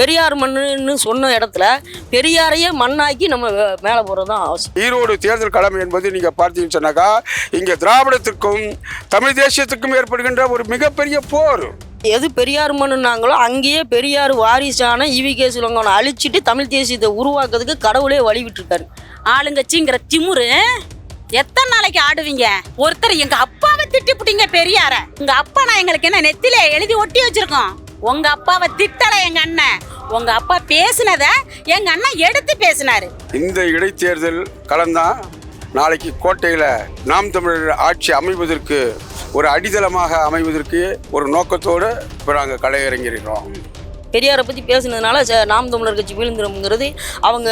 பெரியார் மண்ணுன்னு சொன்ன இடத்துல பெரியாரையே மண்ணாக்கி நம்ம மேலே போகிறது தான் அவசியம். ஈரோடு தேர்தல் களம் என்பது நீங்கள் பார்த்தீங்கன்னு சொன்னாக்கா இங்கே திராவிடத்திற்கும் தமிழ் தேசியத்துக்கும் ஏற்படுகின்ற ஒரு மிகப்பெரிய போர். எது பெரியார் மண்ணுனாங்களோ அங்கேயே பெரியார் வாரிசான இவி கே. சிலங்கனை அழிச்சிட்டு தமிழ் தேசியத்தை உருவாக்குறதுக்கு கடவுளே வழி விட்டுருக்காரு. ஆளுங்கட்சிங்கிற திமுரு எத்தனை நாளைக்கு ஆடுவீங்க? ஒருத்தர் எங்க அப்பாவை திட்டிப்புட்டீங்க பெரியார. உங்க அப்பா நான் எங்களுக்கு என்ன நெத்தில எழுதி ஒட்டி வச்சிருக்கோம். உங்க அப்பாவை திட்டல எங்க அண்ணன். உங்க அப்பா பேசுனத எங்க அண்ணன் எடுத்து பேசினாரு. இந்த இடைத்தேர்தல் களம்தான் நாளைக்கு கோட்டையில் நாம் தமிழர் ஆட்சி அமைவதற்கு ஒரு அடித்தளமாக அமைவதற்கு ஒரு நோக்கத்தோடு இப்போ நாங்கள் களை இறங்கியிருக்கிறோம் பெரியாரை பற்றி பேசுனதுனால ச- நாம் தமிழர் கட்சி வீழ்ந்துரும்ங்கிறது அவங்க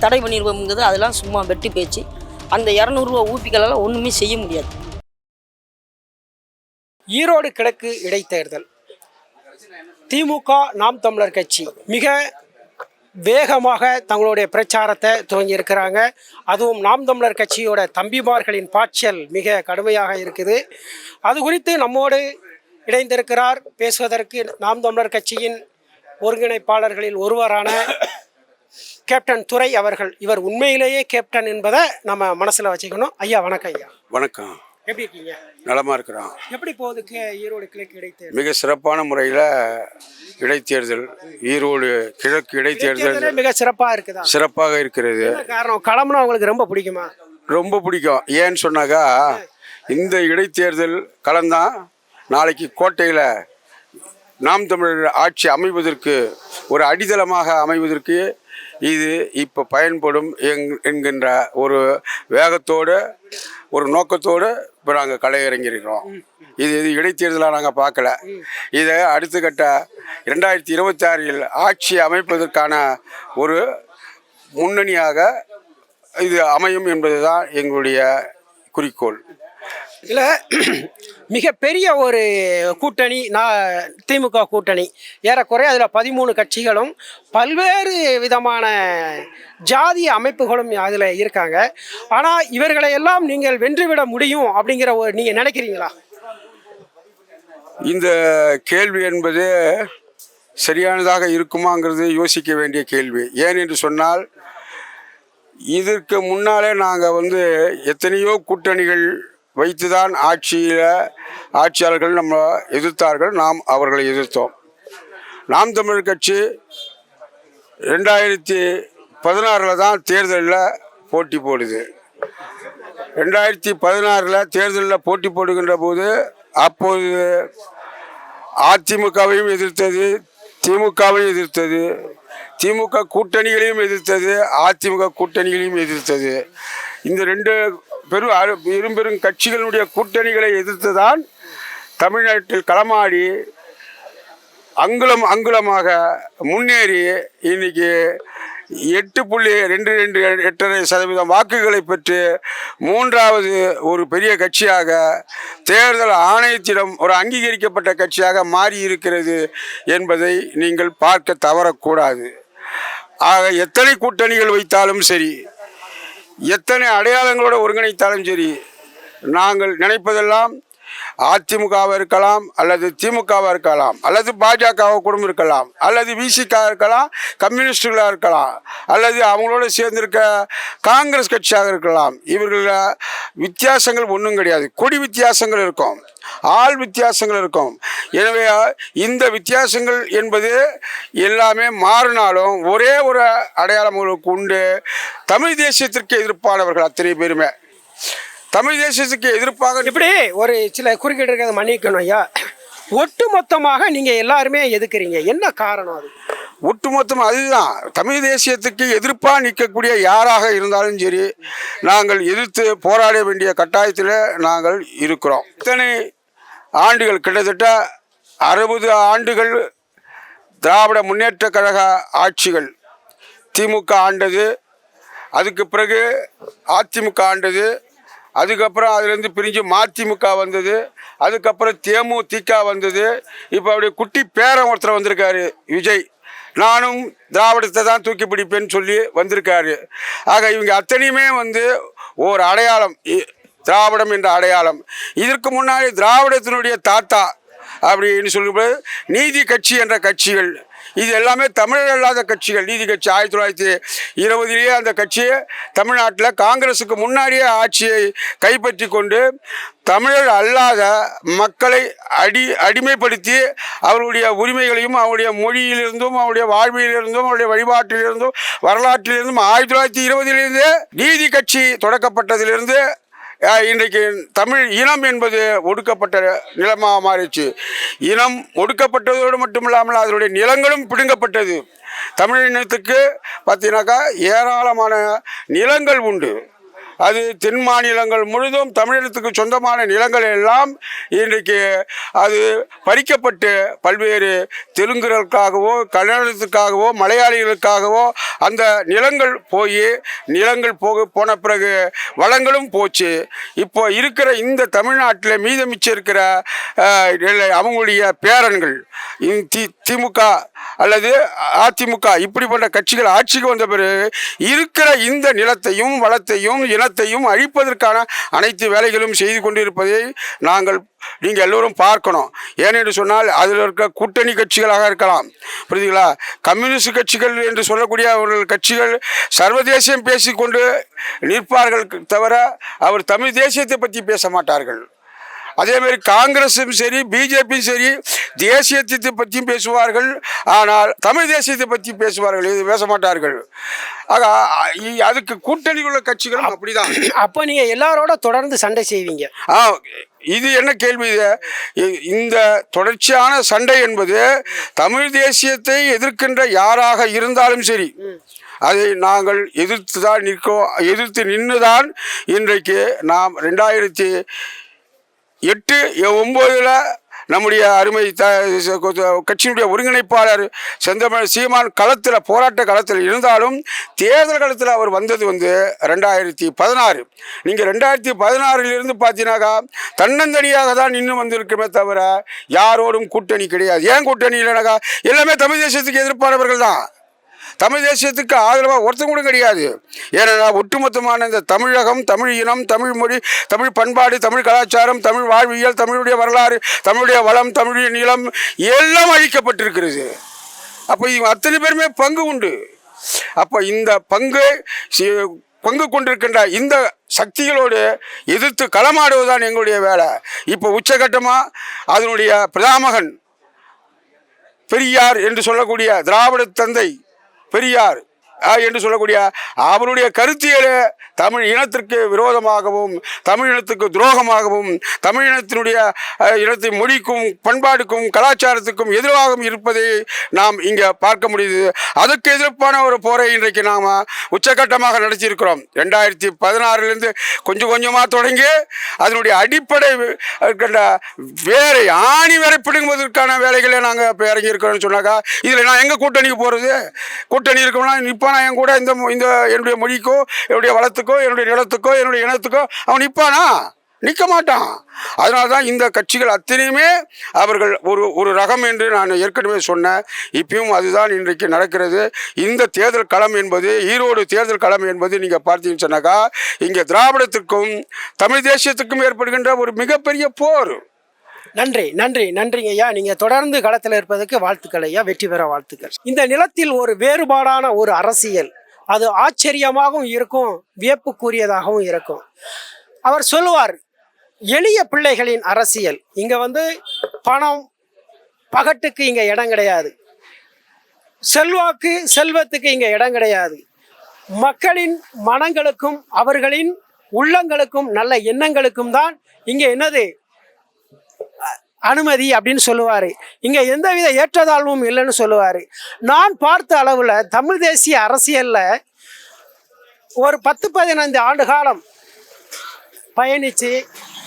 தடை பண்ணிடுவோம்ங்கிறது அதெல்லாம் சும்மா வெட்டி பேச்சு. அந்த இரநூறுவா ஊப்பிகளெல்லாம் ஒன்றுமே செய்ய முடியாது. ஈரோடு கிழக்கு இடைத்தேர்தல். திமுக நாம் தமிழர் கட்சி மிக வேகமாக தங்களுடைய பிரச்சாரத்தை துவங்கி இருக்கிறாங்க அதுவும் நாம் தமிழர் கட்சியோட தம்பிமார்களின் பாய்ச்சல் மிக கடுமையாக இருக்குது. அது குறித்து நம்மோடு இணைந்திருக்கிறார். பேசுவதற்கு நாம் தமிழர் கட்சியின் ஒருங்கிணைப்பாளர்களில் ஒருவரான கேப்டன் துறை அவர்கள். இவர் உண்மையிலேயே கேப்டன் என்பதை நம்ம மனசில் வச்சுக்கணும். ஐயா வணக்கம் ஐயா. வணக்கம். எப்படி இருக்கீங்க? நலமாக இருக்கிறோம். எப்படி போகுது ஈரோடு கிழக்கு இடைத்தேர்தல் மிக சிறப்பான முறையில் இடைத்தேர்தல் ஈரோடு கிழக்கு இடைத்தேர்தல் தேர்தலே மிக சிறப்பா இருக்குதா? சிறப்பாக இருக்கிறது. காரணம்? களம்னா உங்களுக்கு ரொம்ப பிடிக்குமா? ரொம்ப பிடிக்கும். ஏன்னு சொன்னாக்கா இந்த இடைத்தேர்தல் களம்தான் நாளைக்கு கோட்டையில் நாம் தமிழர் ஆட்சி அமைவதற்கு ஒரு அடித்தளமாக அமைவதற்கு இது இப்போ பயன்படும் எங் என்கின்ற ஒரு வேகத்தோடு ஒரு நோக்கத்தோடு இப்போ நாங்கள் களை இறங்கியிருக்கிறோம் இது இது இடைத்தேர்தலாக நாங்கள் பார்க்கல இதை அடுத்த கட்ட ரெண்டாயிரத்தி இருபத்தாறில் ஆட்சி அமைப்பதற்கான ஒரு முன்னணியாக இது அமையும் என்பதுதான் எங்களுடைய குறிக்கோள். இல்ல மிகப்பெரிய ஒரு கூட்டணி நான் திமுக கூட்டணி. ஏறக்குறைய அதில் பதிமூணு கட்சிகளும் பல்வேறு விதமான ஜாதிய அமைப்புகளும் அதில் இருக்காங்க. ஆனால் இவர்களை எல்லாம் நீங்கள் வென்றுவிட முடியும் அப்படிங்கிற ஒரு நீங்கள் நினைக்கிறீங்களா? இந்த கேள்வி என்பது சரியானதாக இருக்குமாங்கிறது யோசிக்க வேண்டிய கேள்வி. ஏன் என்று சொன்னால் இதற்கு முன்னாலே நாங்கள் வந்து எத்தனையோ கூட்டணிகள் வைத்துதான் ஆட்சியில் ஆட்சியாளர்கள் நம்ம எதிர்த்தார்கள் நாம் அவர்களை எதிர்த்தோம். நாம் தமிழர் கட்சி ரெண்டாயிரத்தி பதினாறில் தான் தேர்தலில் போட்டி போடுது. ரெண்டாயிரத்தி பதினாறில் தேர்தலில் போட்டி போடுகின்ற போது அப்போது அதிமுகவையும் எதிர்த்தது திமுகவையும் எதிர்த்தது திமுக கூட்டணிகளையும் எதிர்த்தது அதிமுக கூட்டணிகளையும் எதிர்த்தது. இந்த ரெண்டு பெரும் இரும்பெரும் கட்சிகளுடைய கூட்டணிகளை எதிர்த்து தான் தமிழ்நாட்டில் களமாடி அங்குலம் அங்குலமாக முன்னேறி இன்னைக்கு எட்டு புள்ளி ரெண்டு ரெண்டு எட்டரை சதவீதம் வாக்குகளை பெற்று மூன்றாவது ஒரு பெரிய கட்சியாக தேர்தல் ஆணையத்திடம் ஒரு அங்கீகரிக்கப்பட்ட கட்சியாக மாறி இருக்கிறது என்பதை நீங்கள் பார்க்க தவறக்கூடாது. ஆக எத்தனை கூட்டணிகள் வைத்தாலும் சரி எத்தனை அடையாளங்களோடு ஒருங்கிணைத்தாலும் சரி நாங்கள் நினைப்பதெல்லாம் அதிமுகவாக இருக்கலாம் அல்லது திமுகவாக இருக்கலாம் அல்லது பாஜகவாக கூட இருக்கலாம் அல்லது விசிகா இருக்கலாம் கம்யூனிஸ்டுகளாக இருக்கலாம் அல்லது அவங்களோட சேர்ந்திருக்க காங்கிரஸ் கட்சியாக இருக்கலாம். இவர்கள வித்தியாசங்கள் ஒன்றும் கிடையாது. கொடி வித்தியாசங்கள் இருக்கும். ஆள் வித்தியாசங்கள் இருக்கும். எனவே இந்த வித்தியாசங்கள் என்பது எல்லாமே மாறினாலும் ஒரே ஒரு அடையாளம் உண்டு. தமிழ் தேசியத்திற்கு எதிர்ப்பானவர்கள் அத்தனை பேருமே. தமிழ் தேசியத்துக்கு எதிர்ப்பாக இப்படி ஒரு சில குறுக்கீடு இருக்கிறத மன்னிக்கணும் ஐயா. ஒட்டு மொத்தமாக நீங்கள் எல்லாருமே எதுக்குறீங்க? என்ன காரணம் அது? ஒட்டுமொத்தம் அதுதான். தமிழ் தேசியத்துக்கு எதிர்ப்பாக நிற்கக்கூடிய யாராக இருந்தாலும் சரி நாங்கள் எதிர்த்து போராட வேண்டிய கட்டாயத்தில் நாங்கள் இருக்கிறோம். இத்தனை ஆண்டுகள் கிட்டத்தட்ட அறுபது ஆண்டுகள் திராவிட முன்னேற்றக் கழக ஆட்சிகள் திமுக ஆண்டது அதுக்கு பிறகு அதிமுக ஆண்டது அதுக்கப்புறம் அதுலேருந்து பிரிஞ்சு மதிமுக வந்தது. அதுக்கப்புறம் தேமுதிக வந்தது. இப்போ அப்படி குட்டி பேரன் ஒருத்தர் வந்திருக்காரு விஜய். நானும் திராவிடத்தை தான் தூக்கி பிடிப்பேன்னு சொல்லி வந்திருக்காரு. ஆக இவங்க அத்தனையுமே வந்து ஒரு அடையாளம். இ- திராவிடம் என்ற அடையாளம். இதற்கு முன்னாடி திராவிடத்தினுடைய தாத்தா அப்படின்னு சொல்லும்போது நீதி கட்சி என்ற கட்சிகள் இது எல்லாமே தமிழர் அல்லாத கட்சிகள். நீதி கட்சி ஆயிரத்தி தொள்ளாயிரத்தி இருபதுலேயே அந்த கட்சி தமிழ்நாட்டில் காங்கிரஸுக்கு முன்னாடியே ஆட்சியை கைப்பற்றி கொண்டு தமிழர் அல்லாத மக்களை அடி அடிமைப்படுத்தி அவருடைய உரிமைகளையும் அவருடைய மொழியிலிருந்தும் அவருடைய வாழ்வியலிருந்தும் அவருடைய வழிபாட்டிலிருந்தும் வரலாற்றிலிருந்தும் ஆயிரத்தி தொள்ளாயிரத்தி இருபதிலிருந்தே நீதி கட்சி தொடக்கப்பட்டதிலிருந்து இன்றைக்கு தமிழ் இனம் என்பது ஒடுக்கப்பட்ட நிலமாக மாறிச்சு இனம் ஒடுக்கப்பட்டதோடு மட்டுமில்லாமல் அதனுடைய நிலங்களும் பிடுங்கப்பட்டது. தமிழ் இனத்துக்கு பார்த்தீங்கன்னாக்கா ஏராளமான நிலங்கள் உண்டு. அது தென் மாநிலங்கள் முழுதும் தமிழகத்துக்கு சொந்தமான நிலங்கள் எல்லாம் இன்றைக்கு அது பறிக்கப்பட்டு பல்வேறு தெலுங்குகளுக்காகவோ கன்னடத்துக்காகவோ மலையாளிகளுக்காகவோ அந்த நிலங்கள் போய் நிலங்கள் போக போன பிறகு வளங்களும் போச்சு. இப்போ இருக்கிற இந்த தமிழ்நாட்டில் மீதமிச்சம் இருக்கிற அவங்களுடைய பேரன்கள் தி திமுக அல்லது அதிமுக இப்படிப்பட்ட கட்சிகள் ஆட்சிக்கு வந்த பிறகு இருக்கிற இந்த நிலத்தையும் வளத்தையும் இன இனத்தையும் அழிப்பதற்கான அனைத்து வேலைகளும் செய்து கொண்டிருப்பதை நாங்கள் நீங்கள் எல்லோரும் பார்க்கணும். ஏனென்று சொன்னால் அதில் இருக்க கூட்டணி கட்சிகளாக இருக்கலாம். புரியுதுங்களா? கம்யூனிஸ்ட் கட்சிகள் என்று சொல்லக்கூடிய அவர்கள் கட்சிகள் சர்வதேசம் பேசிக்கொண்டு நிற்பார்கள் தவிர அவர் தமிழ் தேசியத்தை பற்றி பேச மாட்டார்கள். அதே மாதிரி காங்கிரஸும் சரி பிஜேபியும் சரி தேசியத்தை பற்றியும் பேசுவார்கள். ஆனால் தமிழ் தேசியத்தை பற்றி பேசுவார்கள் இது பேச மாட்டார்கள். ஆக அதுக்கு கூட்டணி உள்ள கட்சிகளும் அப்படிதான். அப்போ நீங்க எல்லாரோட தொடர்ந்து சண்டை செய்வீங்க. ஆ இது என்ன கேள்வி இது? இந்த தொடர்ச்சியான சண்டை என்பது தமிழ் தேசியத்தை எதிர்க்கின்ற யாராக இருந்தாலும் சரி அதை நாங்கள் எதிர்த்து தான் நிற்கோம் எதிர்த்து நின்று தான் இன்றைக்கு நாம் ரெண்டாயிரத்தி எட்டு ஒம்போதில் நம்முடைய அருமை த கட்சியினுடைய ஒருங்கிணைப்பாளர் செந்தமிழ் சீமான் களத்தில் போராட்ட களத்தில் இருந்தாலும் தேர்தல் களத்தில் அவர் வந்தது வந்து ரெண்டாயிரத்தி பதினாறு. நீங்கள் ரெண்டாயிரத்தி பதினாறிலிருந்து பார்த்தீங்கன்னாக்கா தன்னந்தனியாக தான் நின்று வந்திருக்குமே தவிர யாரோடும் கூட்டணி கிடையாது. ஏன் கூட்டணி இல்லைனாக்கா எல்லாமே தமிழ் தேசத்துக்கு எதிர்ப்பானவர்கள் தான். தமிழ் தேசியத்துக்கு ஆதரவாக ஒருத்தம் கூட கிடையாது. ஏன்னா ஒட்டுமொத்தமான இந்த தமிழகம் தமிழ் இனம் தமிழ் மொழி தமிழ் பண்பாடு தமிழ் கலாச்சாரம் தமிழ் வாழ்வியல் தமிழுடைய வரலாறு தமிழுடைய வளம் தமிழுடைய நிலம் எல்லாம் அழிக்கப்பட்டிருக்கிறது. அப்போ இவங்க அத்தனை பேருமே பங்கு உண்டு. அப்போ இந்த பங்கு சி- பங்கு கொண்டிருக்கின்ற இந்த சக்திகளோடு எதிர்த்து களமாடுவதுதான் எங்களுடைய வேலை. இப்போ உச்சகட்டமாக அதனுடைய பிரதாமகன் பெரியார் என்று சொல்லக்கூடிய திராவிட தந்தை பெரியார். என்று சொல்லக்கூடிய அவருடைய கருத்தியலே தமிழ் இனத்திற்கு விரோதமாகவும் தமிழ் இனத்துக்கு துரோகமாகவும் தமிழ் இனத்தினுடைய இனத்தின் மொழிக்கும் பண்பாடுக்கும் கலாச்சாரத்துக்கும் எதிராகவும் இருப்பதை நாம் இங்கே பார்க்க முடியுது. அதுக்கு எதிர்ப்பான ஒரு போரை இன்றைக்கு நாம் உச்சகட்டமாக நடத்தியிருக்கிறோம். ரெண்டாயிரத்தி பதினாறுலேருந்து கொஞ்சம் கொஞ்சமாக தொடங்கி அதனுடைய அடிப்படை இருக்கின்ற வேலை ஆணி வரை பிடுங்குவதற்கான வேலைகளை நாங்கள் இப்போ இறங்கியிருக்கிறோம்னு சொன்னாக்கா இதில் நான் எங்கே கூட்டணிக்கு போகிறது கூட்டணி இருக்கணும்னா நிற்பானா என் கூட இந்த இந்த என்னுடைய மொழிக்கோ என்னுடைய வளத்துக்கோ என்னுடைய நிலத்துக்கோ என்னுடைய இனத்துக்கோ அவன் நிற்பானா நிற்க மாட்டான். அதனால தான் இந்த கட்சிகள் அத்தனையுமே அவர்கள் ஒரு ஒரு ரகம் என்று நான் ஏற்கனவே சொன்னேன். இப்பயும் அதுதான் இன்றைக்கு நடக்கிறது. இந்த தேர்தல் களம் என்பது ஈரோடு தேர்தல் களம் என்பது நீங்கள் பார்த்தீங்கன்னு சொன்னாக்கா இங்கே திராவிடத்திற்கும் தமிழ் தேசியத்துக்கும் ஏற்படுகின்ற ஒரு மிகப்பெரிய போர். நன்றி நன்றி நன்றிங்க ஐயா நீங்க தொடர்ந்து களத்தில் இருப்பதற்கு வாழ்த்துக்கள் ஐயா. வெற்றி பெற வாழ்த்துக்கள். இந்த நிலத்தில் ஒரு வேறுபாடான ஒரு அரசியல். அது ஆச்சரியமாகவும் இருக்கும் வியப்புக்குரியதாகவும் இருக்கும். அவர் சொல்லுவார் எளிய பிள்ளைகளின் அரசியல். இங்க வந்து பணம் பகட்டுக்கு இங்க இடம் கிடையாது. செல்வாக்கு செல்வத்துக்கு இங்க இடம் கிடையாது. மக்களின் மனங்களுக்கும் அவர்களின் உள்ளங்களுக்கும் நல்ல எண்ணங்களுக்கும் தான் இங்கே என்னது? அனுமதி அப்படின்னு சொல்லுவார். இங்கே எந்தவித ஏற்றத்தாழ்வும் இல்லைன்னு சொல்லுவார். நான் பார்த்த அளவில் தமிழ் தேசிய அரசியலில் ஒரு பத்து பதினைந்து ஆண்டு காலம் பயணித்து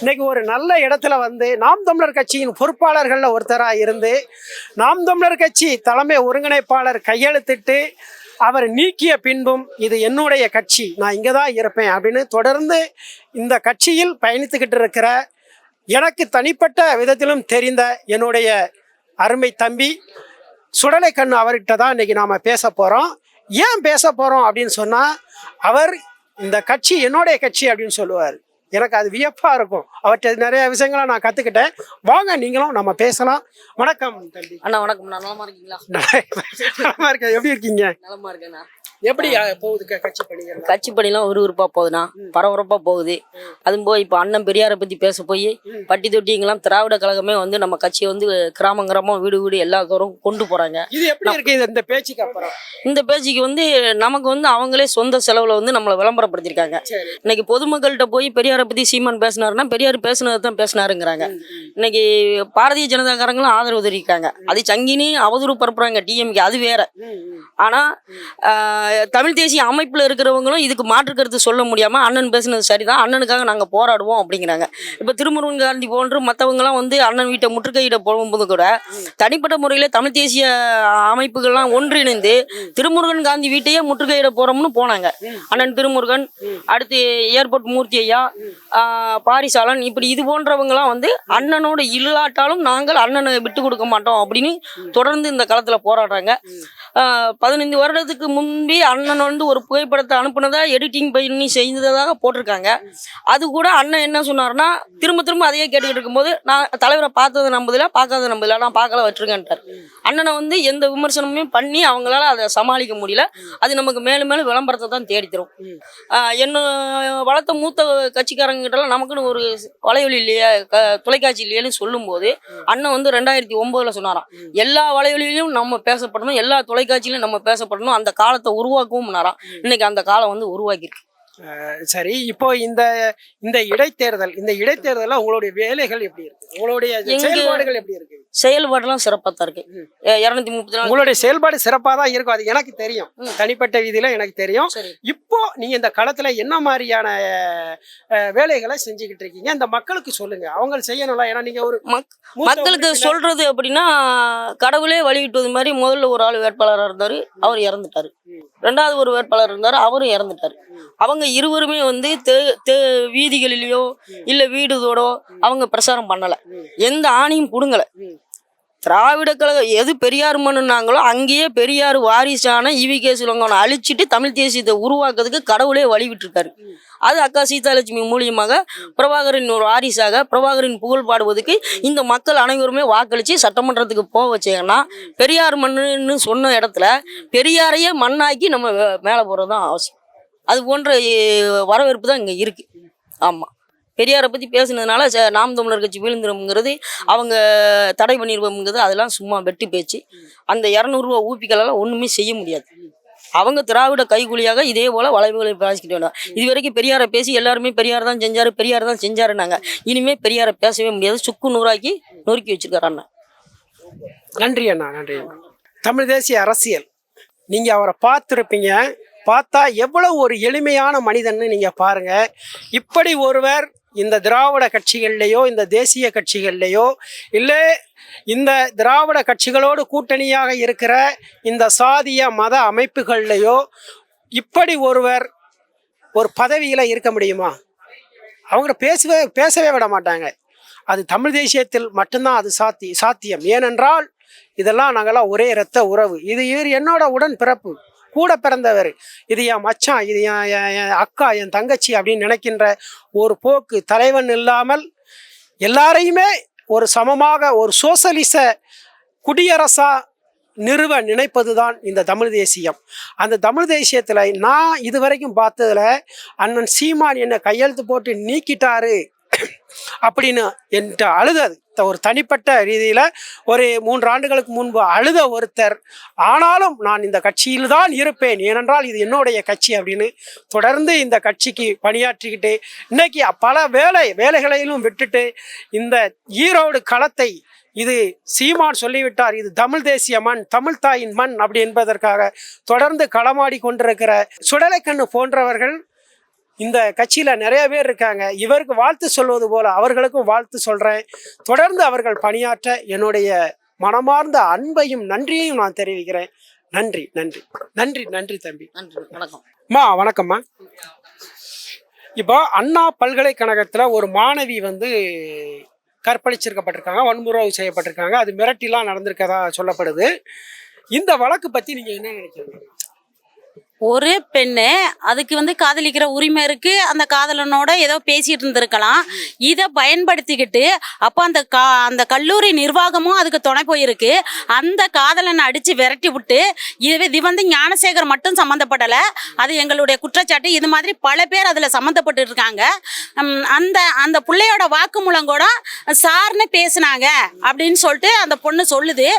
இன்றைக்கி ஒரு நல்ல இடத்துல வந்து நாம் தமிழர் கட்சியின் பொறுப்பாளர்களில் ஒருத்தராக இருந்து நாம் தமிழர் கட்சி தலைமை ஒருங்கிணைப்பாளர் கையெழுத்திட்டு அவர் நீக்கிய பின்பும் இது என்னுடைய கட்சி. நான் இங்கே தான் இருப்பேன் அப்படின்னு தொடர்ந்து இந்த கட்சியில் பயணித்துக்கிட்டு இருக்கிற எனக்கு தனிப்பட்ட விதத்திலும் தெரிந்த என்னுடைய அருமை தம்பி சுடலை கண்ணு அவர்கிட்ட தான் இன்னைக்கு நாம் பேச போகிறோம் ஏன் பேச போகிறோம் அப்படின்னு சொன்னால் அவர் இந்த கட்சி என்னுடைய கட்சி அப்படின்னு சொல்லுவார். எனக்கு அது வியப்பாக இருக்கும். அவற்றை நிறைய விஷயங்களை நான் கற்றுக்கிட்டேன் வாங்க நீங்களும் நம்ம பேசலாம். வணக்கம் தம்பி. அண்ணா வணக்கம். நலமா இருக்கீங்களா? நலமா இருக்கேன். எப்படி இருக்கீங்க? நலமா இருக்கேண்ணா எப்படி போகுது? கட்சி பணிகள் கட்சி பணிலாம் விறுவிறுப்பா போகுதுண்ணா. பரபரப்பா போகுது. அதுவும் போய் இப்போ அண்ணன் பெரியாரை பத்தி பேச போய் பட்டி தொட்டிங்கெல்லாம் திராவிட கழகமே வந்து நம்ம கட்சியை வந்து கிராமம் கிராமம் வீடு வீடு எல்லா தூரம் கொண்டு போறாங்க. இது எப்படி இருக்கு? இந்த பேச்சுக்கு அப்புறம்? இந்த பேச்சுக்கு வந்து நமக்கு வந்து அவங்களே சொந்த செலவுல வந்து நம்மளை விளம்பரப்படுத்திருக்காங்க இன்னைக்கு பொதுமக்கள்கிட்ட போய் பெரியாரை பத்தி சீமான் பேசினாருன்னா பெரியார் பேசினது தான் பேசினாருங்கிறாங்க. இன்னைக்கு பாரதிய ஜனதாக்காரங்களும் ஆதரவு தெரிவிக்காங்க அது சங்கினி அவதூறு பரப்புறாங்க டிஎம்கே அது வேற. ஆனா தமிழ் தேசிய அமைப்பில் இருக்கிறவங்களும் இதுக்கு மாற்று கருத்து சொல்ல முடியாமல் அண்ணன் பேசுனது சரிதான். அண்ணனுக்காக நாங்கள் போராடுவோம் அப்படிங்கிறாங்க. இப்போ திருமுருகன் காந்தி போன்று மற்றவங்களாம் வந்து அண்ணன் வீட்டை முற்றுகையிட போகும்போது கூட தனிப்பட்ட முறையில் தமிழ் தேசிய அமைப்புகள்லாம் ஒன்றிணைந்து திருமுருகன் காந்தி வீட்டையே முற்றுகையிட போகிறோம்னு போனாங்க. அண்ணன் திருமுருகன் அடுத்து ஏர்போர்ட் மூர்த்தி ஐயா பாரிசாலன் இப்படி இது போன்றவங்கலாம் வந்து அண்ணனோட இல்லாட்டாலும் நாங்கள் அண்ணனை விட்டு கொடுக்க மாட்டோம் அப்படின்னு தொடர்ந்து இந்த காலத்தில் போராடுறாங்க. பதினைந்து வருடத்துக்கு முன்பே அண்ணன் வந்து ஒரு புகைப்படத்தை அனுப்புனதா எடிட்டிங் பண்ணி செய்ததாக போட்டிருக்காங்க. அது கூட அண்ணன் என்ன சொன்னார்னா திரும்ப திரும்ப அதையே கேட்டுக்கிட்டு இருக்கும்போது நான் தலைவரை பார்த்ததை நம்பதில்ல பார்க்காத நம்புதில்ல நான் பார்க்கல வச்சிருக்கேன்ட்டார். அண்ணனை வந்து எந்த விமர்சனமுமே பண்ணி அவங்களால அதை சமாளிக்க முடியல. அது நமக்கு மேலும் மேலும் விளம்பரத்தை தான் தேடி தரும் என்ன வளர்த்த மூத்த கட்சிக்காரங்கிட்டலாம் நமக்குன்னு ஒரு வலையொலி இல்லையா க- தொலைக்காட்சி இல்லையான்னு சொல்லும்போது அண்ணன் வந்து ரெண்டாயிரத்தி ஒன்பதுல சொன்னாராம் எல்லா வலைவலியிலும் நம்ம பேசப்படணும் எல்லா தொலைக்காட்சியிலும் நம்ம பேசப்படணும். அந்த காலத்தை உருவாக்கவும் இன்னைக்கு அந்த காலம் வந்து உருவாக்கியிருக்கு சரி இப்போ இந்த இந்த இடைத்தேர்தல் இந்த இடைத்தேர்தல்ல உங்களுடைய வேலைகள் எப்படி இருக்கு? உங்களுடைய செயல்பாடுகள் எப்படி இருக்கு? செயல்பாடுலாம் சிறப்பாக தான் இருக்கு. இரநூத்தி முப்பத்தி நாலு உங்களுடைய செயல்பாடு சிறப்பாக தான் இருக்கும். அது எனக்கு தெரியும். தனிப்பட்ட விதியில எனக்கு தெரியும். இப்போ நீங்க இந்த களத்துல என்ன மாதிரியான வேலைகளை செஞ்சுக்கிட்டு இருக்கீங்க? இந்த மக்களுக்கு சொல்லுங்க. அவங்க செய்யணும்ல. ஏன்னா நீங்க ஒரு மக்களுக்கு. சொல்றது அப்படின்னா கடவுளே வழிவிட்டது மாதிரி முதல்ல ஒரு ஆள் வேட்பாளராக இருந்தாரு. அவர் இறந்துட்டாரு. ரெண்டாவது ஒரு வேட்பாளர் இருந்தாரு. அவரும் இறந்துட்டாரு. அவங்க இருவருமே வந்து வீதிகளிலேயோ இல்ல வீடுதோடோ அவங்க பிரச்சாரம் பண்ணல. எந்த ஆணையும் புடுங்கல. திராவிட கழகம் எது பெரியார் மண்ணுனாங்களோ அங்கேயே பெரியார் வாரிசான இவி கே சிலங்கோனை அழிச்சிட்டு தமிழ் தேசியத்தை உருவாக்குறதுக்கு கடவுளே வழி விட்டுருக்காரு. அது அக்கா சீதாலட்சுமி மூலியமாக பிரபாகரின் ஒரு வாரிசாக பிரபாகரின் புகழ் பாடுவதற்கு இந்த மக்கள் அனைவருமே வாக்களித்து சட்டமன்றத்துக்கு போக வச்சாங்கன்னா பெரியார் மண்ணுன்னு சொன்ன இடத்துல பெரியாரையே மண்ணாக்கி நம்ம மேலே போகிறது தான் அவசியம். அது போன்ற வரவேற்பு தான் இங்கே இருக்குது ஆமாம் பெரியாரை பற்றி பேசுனதுனால ச- நாம் தமிழர் கட்சி வீழ்ந்துரும்ங்கிறது அவங்க தடை பண்ணிடுவோம்ங்கிறது அதெல்லாம் சும்மா வெட்டி பேச்சு. அந்த இரநூறுவா ஊப்பிக்களால் ஒன்றுமே செய்ய முடியாது. அவங்க திராவிட கைகூலியாக இதே போல் வளைவுகளை பேசிக்கிட்டு வேணும் இது வரைக்கும் பெரியாரை பேசி எல்லாருமே பெரியார் தான் செஞ்சார் பெரியார் தான் செஞ்சாருன்னாங்க. இனிமேல் பெரியாரை பேசவே முடியாது. சுக்கு நூறாக்கி நொறுக்கி வச்சிருக்காரு அண்ணா. நன்றி அண்ணா நன்றி அண்ணா. தமிழ் தேசிய அரசியல். நீங்கள் அவரை பார்த்துருப்பீங்க. பார்த்தா எவ்வளவு ஒரு எளிமையான மனிதன்னு நீங்க பாருங்க. இப்படி ஒருவர் இந்த திராவிட கட்சிகள்லையோ இந்த தேசிய கட்சிகள்லையோ இல்லை இந்த திராவிட கட்சிகளோடு கூட்டணியாக இருக்கிற இந்த சாதிய மத அமைப்புகள்லேயோ இப்படி ஒருவர் ஒரு பதவியில் இருக்க முடியுமா? அவங்க பேசவே பேசவே விட மாட்டாங்க. அது தமிழ் தேசியத்தில் மட்டும்தான் அது சாத்தி சாத்தியம். ஏனென்றால் இதெல்லாம் நாங்களாம் ஒரே இரத்த உறவு. இது இவர் என்னோட உடன் பிறப்பு கூட பிறந்தவர். இது என் மச்சான் இது என் என் அக்கா என் தங்கச்சி அப்படின்னு நினைக்கின்ற ஒரு போக்கு தலைவன் இல்லாமல் எல்லாரையுமே ஒரு சமமாக ஒரு சோசலிச குடியரசா நிறுவ நினைப்பது தான் இந்த தமிழ் தேசியம். அந்த தமிழ் தேசியத்தில் நான் இதுவரைக்கும் பார்த்ததுல அண்ணன் சீமான் என்னை கையெழுத்து போட்டு நீக்கிட்டாரு அப்படின்னு என்கிட்ட அழுதது. ஒரு தனிப்பட்ட ரீதியில் ஒரு மூன்று ஆண்டுகளுக்கு முன்பு அழுத ஒருத்தர் ஆனாலும் நான் இந்த கட்சியில் தான் இருப்பேன். ஏனென்றால் இது என்னுடைய கட்சி அப்படின்னு தொடர்ந்து இந்த கட்சிக்கு பணியாற்றிக்கிட்டு இன்னைக்கு பல வேலை வேலைகளையும் விட்டுட்டு இந்த ஈரோடு களத்தை இது சீமான் சொல்லிவிட்டார். இது தமிழ் தேசிய மண் தமிழ் தாயின் மண் அப்படி என்பதற்காக தொடர்ந்து களமாடி கொண்டிருக்கிற சுடலைக்கண்ணு போன்றவர்கள் இந்த கட்சியில் நிறைய பேர் இருக்காங்க. இவருக்கு வாழ்த்து சொல்வது போல அவர்களுக்கும் வாழ்த்து சொல்கிறேன் தொடர்ந்து அவர்கள் பணியாற்ற என்னுடைய மனமார்ந்த அன்பையும் நன்றியையும் நான் தெரிவிக்கிறேன். நன்றி நன்றி. நன்றி நன்றி தம்பி. நன்றி வணக்கம். அம்மா வணக்கம்மா. இப்போ அண்ணா பல்கலைக்கழகத்தில் ஒரு மாணவி வந்து கற்பழிச்சிருக்கப்பட்டிருக்காங்க வன்முறை செய்யப்பட்டிருக்காங்க. அது மிரட்டிலாம் நடந்திருக்கதா சொல்லப்படுது. இந்த வழக்கு பற்றி நீங்கள் என்ன நினைக்கிறீங்க? ஒரு பெண்ணு. அதுக்கு வந்து காதலிக்கிற உரிமை இருக்கு. அந்த காதலனோட ஏதோ பேசிட்டு இருந்திருக்கலாம். இதை பயன்படுத்திக்கிட்டு அப்போ அந்த கா அந்த கல்லூரி நிர்வாகமும் அதுக்கு துணை போயிருக்கு. அந்த காதலனை அடித்து விரட்டி விட்டு இது இது வந்து ஞானசேகர் மட்டும் சம்மந்தப்படலை அது எங்களுடைய குற்றச்சாட்டு. இது மாதிரி பல பேர் அதில் சம்மந்தப்பட்டு இருக்காங்க. அந்த அந்த பிள்ளையோட வாக்குமூலம் கூட சார்னு பேசுனாங்க அப்படின்னு சொல்லிட்டு அந்த பொண்ணு சொல்லுது.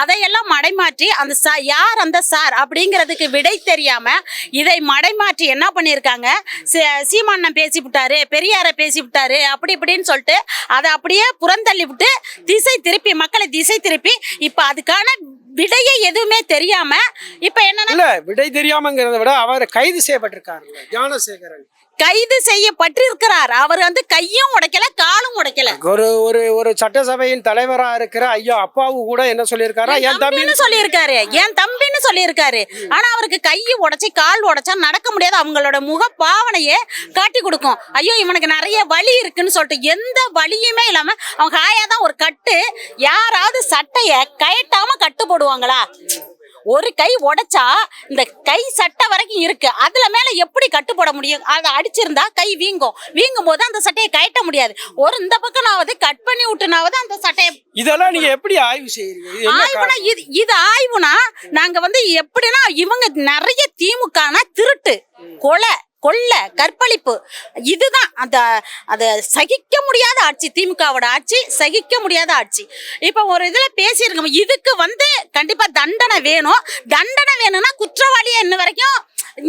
அதையெல்லாம் மடைமாற்றி அந்த சா யார் அந்த சார் அப்படிங்கிறதுக்கு விடை தெரியாம இதை மடைமாற்றி என்ன பண்ணியிருக்காங்க? சீ- பேசிவிட்டாரு பேசி விட்டாரு பெரியாரை பேசி விட்டாரு அப்படி இப்படின்னு சொல்லிட்டு அதை அப்படியே புறந்தள்ளி விட்டு திசை திருப்பி மக்களை திசை திருப்பி இப்ப அதுக்கான விடையே எதுவுமே தெரியாம இப்ப என்ன விடை தெரியாமங்கிறத விட அவர் கைது செய்யப்பட்டிருக்காரு ஞானசேகரன். கைது செய்யப்பட்டிருக்கிறார். அவர் வந்து கையும் உடைக்கல காலும் உடைக்கல. ஒரு ஒரு ஒரு சட்டசபையின் தலைவரா இருக்கிற ஐயா அப்பாவு கூட என்ன சொல்லியிருக்காரா? என் தம்பின்னு சொல்லியிருக்காரு. என் தம்பின்னு சொல்லியிருக்காரு. ஆனா அவருக்கு கை உடைச்சு கால் உடைச்சா நடக்க முடியாது. அவங்களோட முக பாவனையே காட்டி கொடுக்கும். ஐயோ இவனுக்கு நிறைய வலி இருக்குன்னு சொல்லிட்டு எந்த வலியுமே இல்லாம அவங்க ஹாயா தான் ஒரு கட்டு. யாராவது சட்டைய கயட்டாம கட்டு போடுவாங்களா? ஒரு கை உடைச்சா இந்த கை சட்டை வரைக்கும் இருக்கு. அதுல மேல எப்படி கட்டு போட முடியும்? அதை அடிச்சிருந்தா கை வீங்கும். வீங்கும் போது அந்த சட்டையை கயட்ட முடியாது. ஒரு இந்த பக்கம்னாவது கட் பண்ணி விட்டுனாவது அந்த சட்டையை இதெல்லாம் நீங்க எப்படி ஆய்வு செய்யறீங்க ஆய்வுனா? இது இது ஆய்வுனா நாங்க வந்து எப்படின்னா இவங்க நிறைய திமுகனா திருட்டு கொலை. கொள்ளை கற்பழிப்பு. இதுதான் அந்த அதை சகிக்க முடியாத ஆட்சி திமுகவோட ஆட்சி சகிக்க முடியாத ஆட்சி. இப்போ ஒரு இதில் பேசியிருக்கோம் இதுக்கு வந்து கண்டிப்பாக தண்டனை வேணும். தண்டனை வேணும்னா குற்றவாளியை இன்ன வரைக்கும்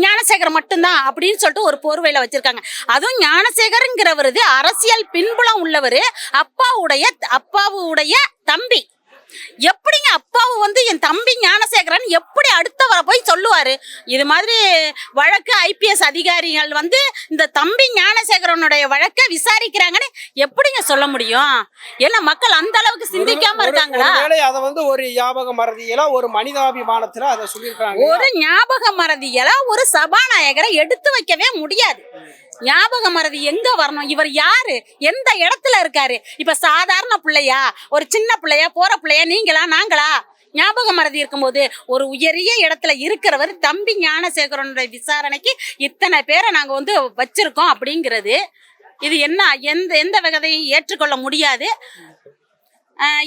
ஞானசேகர் மட்டும்தான் அப்படின்னு சொல்லிட்டு ஒரு போர்வையில் வச்சிருக்காங்க. அதுவும் ஞானசேகருங்கிறவரு அரசியல் பின்புலம் உள்ளவர். அப்பாவுடைய அப்பாவுடைய தம்பி. எப்படிங்க அப்பாவு வந்து என் தம்பி ஞானசேகரன் எப்படி அடுத்தவரை போய் சொல்லுவாரு? இது மாதிரி வழக்கு ஐபிஎஸ் அதிகாரிகள் வந்து இந்த தம்பி ஞானசேகரனுடைய வழக்கை விசாரிக்கிறாங்கன்னு எப்படிங்க சொல்ல முடியும்? ஏன்னா மக்கள் அந்த அளவுக்கு சிந்திக்காம இருக்காங்களா? அதை வந்து ஒரு ஞாபக மறதியில ஒரு மனிதாபிமானத்துல அதை சொல்லியிருக்காங்க ஒரு ஞாபக மறதியெல்லாம் ஒரு சபாநாயகரை எடுத்து வைக்கவே முடியாது. ஞாபக மறதி எங்க வரணும்? இவர் யாரு? எந்த இடத்துல இருக்காரு? இப்ப சாதாரண பிள்ளையா? ஒரு சின்ன பிள்ளையா? போற பிள்ளையா? நீங்களா? நாங்களா? ஞாபக மறதி இருக்கும்போது ஒரு உயரிய இடத்துல இருக்கிறவர் தம்பி ஞானசேகரனுடைய விசாரணைக்கு இத்தனை பேரை நாங்க வந்து வச்சிருக்கோம் அப்படிங்கிறது. இது என்ன? எந்த எந்த வகையையும் ஏற்றுக்கொள்ள முடியாது.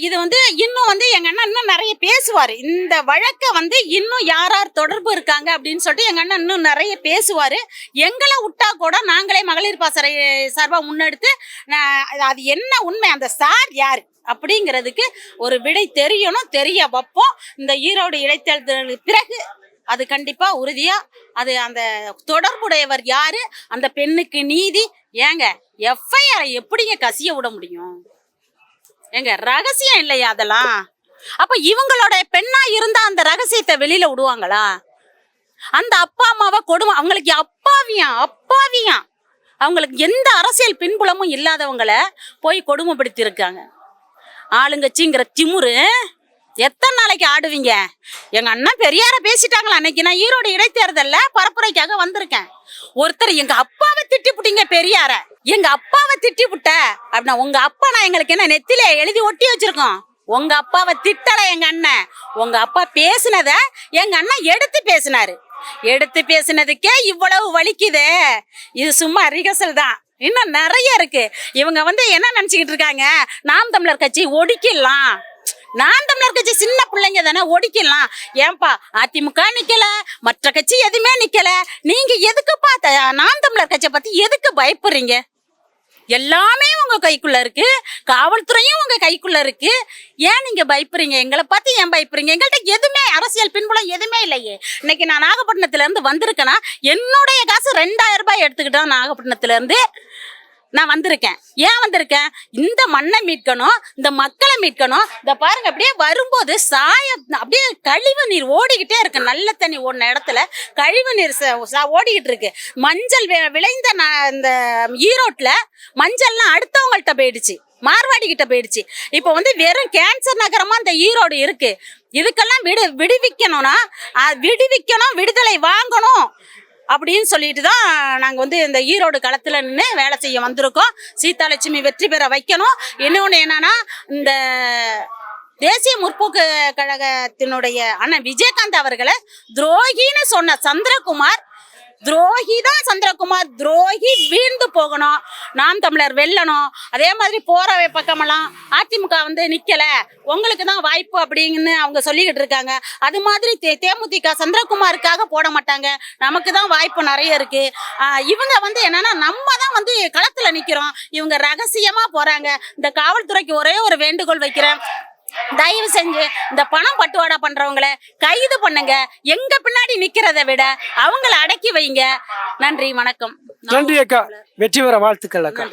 இது வந்து இன்னும் வந்து எங்க அண்ணன் இன்னும் நிறைய பேசுவார். இந்த வழக்கை வந்து இன்னும் யார் யார் தொடர்பு இருக்காங்க அப்படின்னு சொல்லிட்டு எங்க அண்ணன் இன்னும் நிறைய பேசுவார். எங்களை விட்டா கூட நாங்களே மகளிர் பாசறை சார்பாக முன்னெடுத்து அது என்ன உண்மை அந்த சார் யார் அப்படிங்கிறதுக்கு ஒரு விடை தெரியணும் தெரிய வைப்போம். இந்த ஈரோடு இடைத்தேர்தலுக்கு பிறகு அது கண்டிப்பாக உறுதியாக அது அந்த தொடர்புடையவர் யாரு அந்த பெண்ணுக்கு நீதி ஏங்க எஃப்ஐஆரை எப்படிங்க கசிய விட முடியும்? எங்க ரகசியம் இல்லையா அதெல்லாம்? அப்ப இவங்களோட பெண்ணா இருந்தா அந்த ரகசியத்தை வெளியில விடுவாங்களா? அந்த அப்பா அம்மாவை கொடுமை அவங்களுக்கு அப்பாவியா அப்பாவியா? அவங்களுக்கு எந்த அரசியல் பின்புலமும் இல்லாதவங்கள போய் கொடுமைப்படுத்தி இருக்காங்க ஆளுங்கட்சிங்கிற திமுரு எத்தனை நாளைக்கு ஆடுவீங்க? எங்க அண்ணன் பெரியார பேசிட்டாங்களா அன்னைக்கு? நான் ஈரோடு இடைத்தேர்தலில் பரப்புரைக்காக வந்திருக்கேன். ஒருத்தர் எங்க அப்பாவை திட்டி புட்டீங்க பெரியார. எங்க அப்பாவை திட்டி விட்ட அப்படின்னா உங்க அப்பா நான் எங்களுக்கு என்ன நெத்தில எழுதி ஒட்டி வச்சிருக்கோம். உங்க அப்பாவை திட்டல எங்க அண்ணன். உங்க அப்பா பேசுனத எங்க அண்ணன் எடுத்து பேசினாரு. எடுத்து பேசினதுக்கே இவ்வளவு வலிக்குதே. இது சும்மா ரிகர்சல் தான். இன்னும் நிறைய இருக்கு. இவங்க வந்து என்ன நினைச்சுக்கிட்டு இருக்காங்க? நாம் தமிழர் கட்சி ஒடிக்கலாம் நாம் தமிழர் கட்சி சின்ன பிள்ளைங்க தானே ஒடிக்கலாம் ஏன்பா அதிமுக நிக்கல மற்ற கட்சி எதுவுமே நிக்கல. நீங்க எதுக்குப்பா பார்த்த நாம் தமிழர் கட்சியை பத்தி எதுக்கு பயப்படுறீங்க? எல்லாமே உங்க கைக்குள்ள இருக்கு. காவல்துறையும் உங்க கைக்குள்ள இருக்கு. ஏன் நீங்க பயப்படுறீங்க எங்களை பார்த்து ஏன் பயப்படுறீங்க எங்கள்கிட்ட எதுவுமே அரசியல் பின்புலம் எதுவுமே இல்லையே. இன்னைக்கு நான் நாகப்பட்டினத்துல இருந்து வந்திருக்கேன்னா என்னுடைய காசு ரெண்டாயிரம் ரூபாய் எடுத்துக்கிட்டோம் நாகப்பட்டினத்துல இருந்து நான் வந்திருக்கேன். ஏன் வந்திருக்கேன்? இந்த மண்ணை மீட்கணும் இந்த மக்களை மீட்கணும். இந்த பாருங்க அப்படியே வரும்போது சாயம் அப்படியே கழிவு நீர் ஓடிக்கிட்டே இருக்கு. நல்ல தண்ணி ஓடின இடத்துல கழிவு நீர் ச- ஓடிக்கிட்டு இருக்கு. மஞ்சள் விளைந்த இந்த ஈரோட்டில் மஞ்சள்லாம் அடுத்தவங்கள்ட்ட போயிடுச்சு. மார்வாடி கிட்ட போயிடுச்சு. இப்போ வந்து வெறும் கேன்சர் நகரமா இந்த ஈரோடு இருக்கு. இதுக்கெல்லாம் விடு விடுவிக்கணும்னா விடுவிக்கணும் விடுதலை வாங்கணும். அப்படின்னு சொல்லிட்டு தான் நாங்கள் வந்து இந்த ஈரோடு களத்தில் நின்று வேலை செய்ய வந்திருக்கோம். சீதாலட்சுமி வெற்றி பெற வைக்கணும். இன்னொன்று என்னன்னா இந்த தேசிய முற்போக்கு கழகத்தினுடைய அண்ணன் விஜயகாந்த் அவர்களை துரோகின்னு சொன்ன சந்திரகுமார் துரோகி தான் சந்திரகுமார் துரோகி வீழ்ந்து போகணும். நாம் தமிழர் வெல்லணும். அதே மாதிரி போற பக்கமெல்லாம் அதிமுக வந்து நிக்கல. உங்களுக்கு தான் வாய்ப்பு அப்படிங்கன்னு அவங்க சொல்லிக்கிட்டு இருக்காங்க. அது மாதிரி தே- தேமுதிக சந்திரகுமாருக்காக போட மாட்டாங்க. நமக்கு தான் வாய்ப்பு நிறைய இருக்கு. ஆஹ் இவங்க வந்து என்னன்னா நம்ம தான் வந்து களத்துல நிக்கிறோம். இவங்க ரகசியமா போறாங்க. இந்த காவல்துறைக்கு ஒரே ஒரு வேண்டுகோள் வைக்கிறேன். தயவு செஞ்சு இந்த பணம் பட்டுவாடா பண்றவங்கள கைது பண்ணுங்க. எங்க பின்னாடி நிக்கிறதை விட அவங்கள அடக்கி வைங்க. நன்றி வணக்கம். நன்றி அக்கா. வெற்றி பெற வாழ்த்துக்கள் அக்கா.